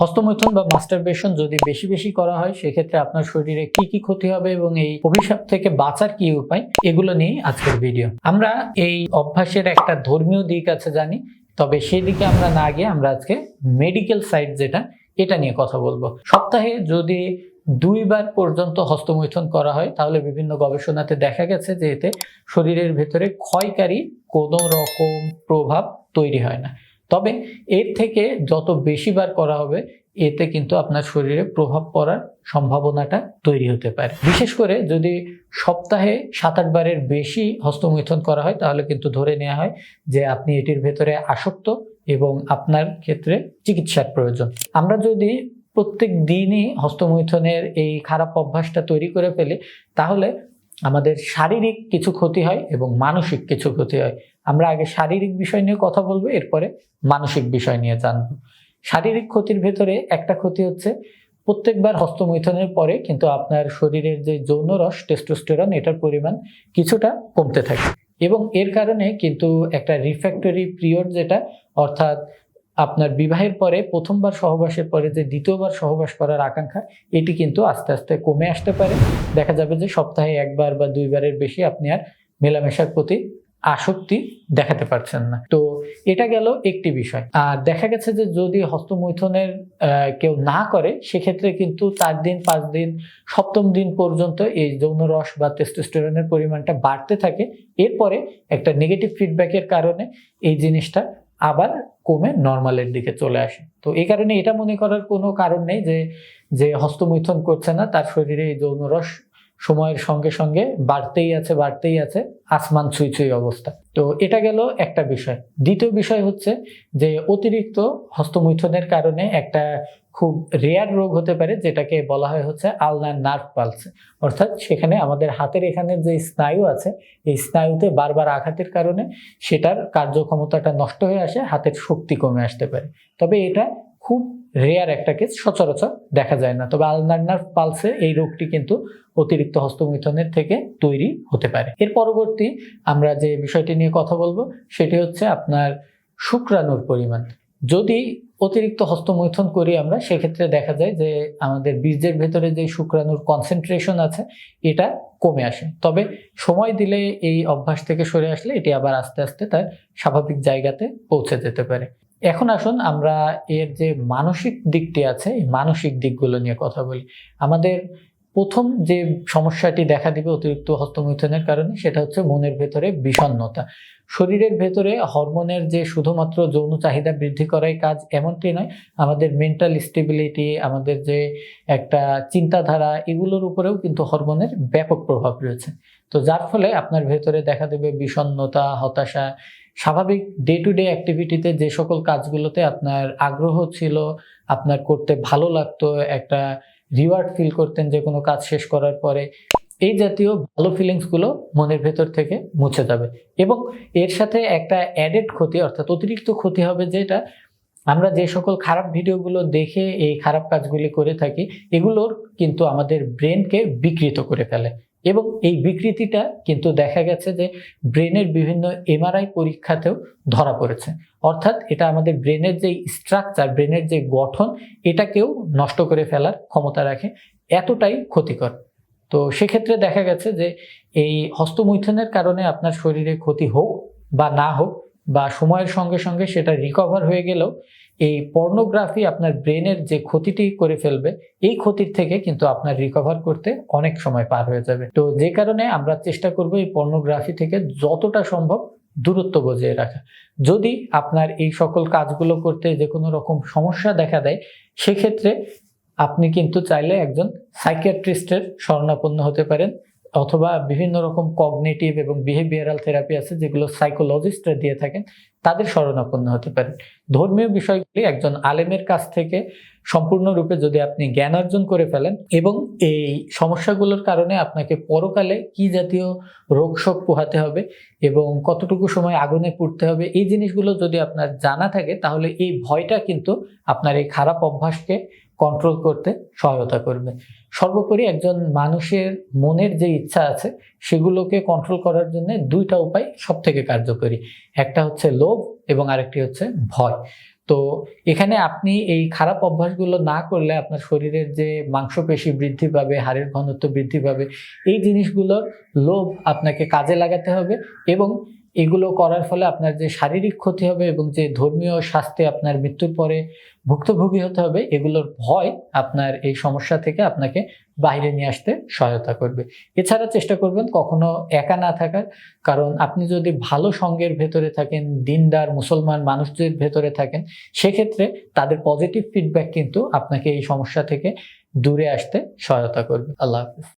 হস্তমৈথুন বা মাস্টারবেশন যদি বেশি বেশি করা হয়, সেক্ষেত্রে আপনার শরীরে কি কি ক্ষতি হবে এবং এই অভিশাপ থেকে বাঁচার কি উপায়, এগুলো নিয়ে আজকের ভিডিও আমরা এই অভ্যাসের একটা ধর্মীয় দিক আছে জানি, তবে সেই দিকে আমরা না গিয়ে আমরা আজকে মেডিকেল সাইড যেটা, এটা নিয়ে কথা বলব। সপ্তাহে যদি দুইবার পর্যন্ত হস্তমৈথুন করা হয়, তাহলে বিভিন্ন গবেষণাতে দেখা গেছে যে এতে শরীরের ভেতরে ক্ষয়কারী কোনো রকম প্রভাব তৈরি হয় না। তবে এর থেকে যত বেশি বার করা হবে, এতে কিন্তু আপনার শরীরে প্রভাব পড়ার সম্ভাবনাটা তৈরি হতে পারে। বিশেষ করে যদি সপ্তাহে সাত আট বারের বেশি হস্তমৈথুন করা হয়, তাহলে কিন্তু ধরে নেওয়া হয় যে আপনি এটির ভেতরে আসক্ত এবং আপনার ক্ষেত্রে চিকিৎসার প্রয়োজন। আমরা যদি প্রত্যেক দিনই হস্তমৈথুনের এই খারাপ অভ্যাসটা তৈরি করে ফেলি, তাহলে আমাদের শারীরিক কিছু ক্ষতি হয় এবং মানসিক কিছু ক্ষতি হয়। আমরা আগে শারীরিক বিষয় নিয়ে কথা বলব, এরপরে মানসিক বিষয় নিয়ে জানব। শারীরিক ক্ষতির ভেতরে একটা ক্ষতি হচ্ছে, প্রত্যেকবার হস্তমৈথনের পরে কিন্তু আপনার শরীরের যে যৌন রস টেস্টোস্টেরন এটার পরিমাণ কিছুটা কমতে থাকে। এবং এর কারণে কিন্তু একটা রিফ্যাক্টরি পিরিয়ড যেটা, অর্থাৎ আপনার বিবাহের পরে প্রথমবার সহবাসের পরে যে দ্বিতীয়বার সহবাস করার আকাঙ্ক্ষা, এটি কিন্তু আস্তে আস্তে কমে আসতে পারে। দেখা যাবে যে সপ্তাহে একবার বা দুইবারের বেশি আপনি আর মেলামেশার প্রতি আসক্তি দেখাতে পারছেন না। তো এটা গেল একটি বিষয়। আর দেখা গেছে যে যদি হস্তমৈথনের কেউ না করে, সেক্ষেত্রে কিন্তু চার দিন, পাঁচ দিন, সপ্তম দিন পর্যন্ত এই যৌন রস বা টেস্টোস্টেরনের পরিমাণটা বাড়তে থাকে। এরপরে একটা নেগেটিভ ফিডব্যাকের কারণে এই জিনিসটা আবার কমে নর্মালের দিকে চলে আসে। তো এই কারণে এটা মনে করার কোনো কারণ নেই যে যে হস্তমৈথন করছে না, তার শরীরে এই যৌন রস সময়ের সঙ্গে সঙ্গে বাড়তেই আছে বাড়তেই আছে, আসমান ছুঁই ছুঁই অবস্থা। তো এটা গেল একটা বিষয়। দ্বিতীয় বিষয় হচ্ছে যে অতিরিক্ত হস্তমৈথনের কারণে একটা খুব রেয়ার রোগ হতে পারে, যেটাকে বলা হয় হচ্ছে আলনার নার্ভ পালস অর্থাৎ সেখানে আমাদের হাতের এখানে যে স্নায়ু আছে, এই স্নায়ুতে বারবার আঘাতের কারণে সেটার কার্যক্ষমতাটা নষ্ট হয়ে আসে, হাতের শক্তি কমে আসতে পারে। তবে এটা খুব রেয়ার একটা কেস সচরাচর দেখা যায় না। তবে আলনার নার্ভ পালসে এই রোগটি কিন্তু অতিরিক্ত হস্তমিথনের থেকে তৈরি হতে পারে। এর পরবর্তী আমরা যে বিষয়টি নিয়ে কথা বলব, সেটি হচ্ছে আপনার শুক্রাণুর পরিমাণ। যদি অতিরিক্ত হস্তমৈথন করি আমরা, সেক্ষেত্রে দেখা যায় যে আমাদের বীর্যের ভেতরে যে শুক্রাণুর কনসেন্ট্রেশন আছে, এটা কমে আসে। তবে সময় দিলে এই অভ্যাস থেকে সরে আসলে এটি আবার আস্তে আস্তে তার স্বাভাবিক জায়গাতে পৌঁছে যেতে পারে। এখন আসুন আমরা এর যে মানসিক দিকটি আছে, এই মানসিক দিকগুলো নিয়ে কথা বলি। আমাদের প্রথম যে সমস্যাটি দেখা দিবে অতিরিক্ত হস্তমৈথুনের কারণে, সেটা হচ্ছে মনের ভেতরে বিষণ্ণতা। শরীরের ভেতরে হরমোনের যে শুধুমাত্র যৌন চাহিদা বৃদ্ধি করাই কাজ এমনটি নয়, আমাদের মেন্টাল স্টেবিলিটি আমাদের যে একটা চিন্তাধারা, এগুলোর উপরেও কিন্তু হরমোনের ব্যাপক প্রভাব রয়েছে। তো যার ফলে আপনার ভেতরে দেখা দেবে বিষণ্ণতা, হতাশা। স্বাভাবিক ডে টু ডে অ্যাক্টিভিটিতে যে সকল কাজগুলোতে আপনার আগ্রহ ছিল, আপনার করতে ভালো লাগতো, একটা রিওয়ার্ড ফিল করতেন যে কোনো কাজ শেষ করার পরে, এই জাতীয় ভালো ফিলিংসগুলো মনের ভেতর থেকে মুছে যাবে। এবং এর সাথে একটা অ্যাডেড ক্ষতি, অর্থাৎ অতিরিক্ত ক্ষতি হবে যেটা, আমরা যে সকল খারাপ ভিডিওগুলো দেখে এই খারাপ কাজগুলি করে থাকি, এগুলোর কিন্তু আমাদের ব্রেনকে বিকৃত করে ফেলে। এবং এই বিকৃতিটা কিন্তু দেখা গেছে যে ব্রেনের বিভিন্ন এমআরআই পরীক্ষাতেও ধরা পড়েছে। অর্থাৎ এটা আমাদের ব্রেনের যে স্ট্রাকচার, ব্রেনের যে গঠন, এটাকেও নষ্ট করে ফেলার ক্ষমতা রাখে, এতটাই ক্ষতিকর। তো সেক্ষেত্রে দেখা গেছে যে এই হস্তমৈথুনের কারণে আপনার শরীরে ক্ষতি হোক বা না হোক বা সময়ের সঙ্গে সঙ্গে সেটা রিকভার হয়ে গেলেও এই পর্নোগ্রাফি আপনার ব্রেনের যে ক্ষতিটি করে ফেলবে, এই ক্ষতির থেকে কিন্তু আপনার রিকভার করতে অনেক সময় পার হয়ে যাবে। তো যে কারণে আমরা চেষ্টা করব এই পর্নোগ্রাফি থেকে যতটা সম্ভব দূরত্ব বজায় রাখা। যদি আপনার এই সকল কাজগুলো করতে যে কোনো রকম সমস্যা দেখা দেয়, সেক্ষেত্রে আপনি কিন্তু চাইলে একজন সাইকিয়াট্রিস্টের শরণাপন্ন হতে পারেন। অথবা বিভিন্ন রকম কগনেটিভ এবং বিহেভিয়ারাল থেরাপি আছে যেগুলো সাইকোলজিস্টরা দিয়ে থাকেন, তাদের শরণাপন্ন হতে পারেন। ধর্মীয় বিষয়গুলি একজন আলেমের কাছ থেকে সম্পূর্ণরূপে যদি আপনি জ্ঞান অর্জন করে ফেলেন এবং এই সমস্যাগুলোর কারণে আপনাকে পরকালে কি জাতীয় রোগ শোক পোহাতে হবে এবং কতটুকু সময় আগুনে পুড়তে হবে, এই জিনিসগুলো যদি আপনার জানা থাকে, তাহলে এই ভয়টা কিন্তু আপনার এই খারাপ অভ্যাসকে কন্ট্রোল করতে সহায়তা করবে। সর্বোপরি একজন মানুষের মনের যে ইচ্ছা আছে, সেগুলোকে কন্ট্রোল করার জন্য দুইটা উপায় সব থেকে কার্যকরী। একটা হচ্ছে লোভ এবং আরেকটি হচ্ছে ভয়। তো এখানে আপনি এই খারাপ অভ্যাসগুলো না করলে আপনার শরীরের যে মাংসপেশি বৃদ্ধি পাবে, হাড়ের ঘনত্ব বৃদ্ধি পাবে, এই জিনিসগুলোর লোভ আপনাকে কাজে লাগাতে হবে এবং এগুলো করার ফলে আপনার যে শারীরিক ক্ষতি হবে এবং যে ধর্মীয় স্বাস্থ্যে আপনার মৃত্যুর পরে ভুক্তভোগী হতে হবে, এগুলোর ভয় আপনার এই সমস্যা থেকে আপনাকে বাইরে নিয়ে আসতে সহায়তা করবে। এছাড়া চেষ্টা করবেন কখনো একা না থাকার, কারণ আপনি যদি ভালো সঙ্গের ভেতরে থাকেন, দিনদার মুসলমান মানুষদের ভেতরে থাকেন, সেক্ষেত্রে তাদের পজিটিভ ফিডব্যাক কিন্তু আপনাকে এই সমস্যা থেকে দূরে আসতে সহায়তা করবে। আল্লাহ হাফিজ।